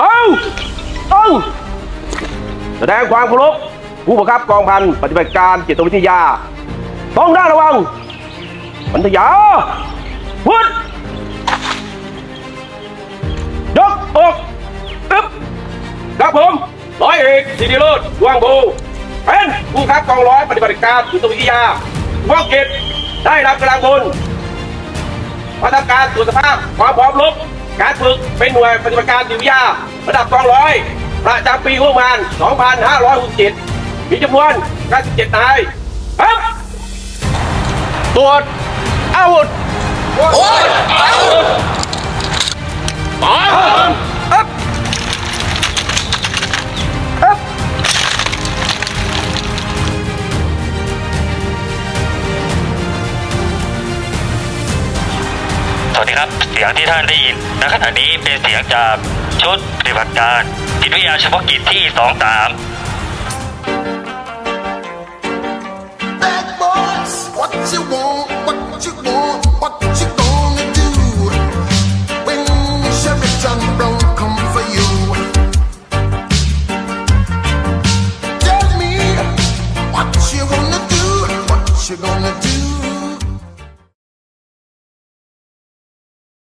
เอาต้องแสดงความเคารพผู้บังคับกองพันปฏิบัติการจิตวิทยา ต้องได้ระวังปัญญาพุทธยกอกอึ๊บครับผมร้อยเอกสิริโรธดวงภูเป็นผู้บังคับกองร้อยปฏิบัติการจิตวิทยาว่องกิจได้รับกำลังพลมาทำการตรวจสภาพความพร้อมรบ ฝึกเป็นหน่วยปฏิบัติการดิวยาระดับกองร้อย ประจำปีงบประมาณ 2567 มีจำนวน97นายครับตรวจอาวุธโอ้ย วัสดีครับ เสียงที่ท่านได้ยินณขณะนี้เป็นเสียงจากชุดปฏิบัติการจิตวิทยาเฉพาะกิจที่ 23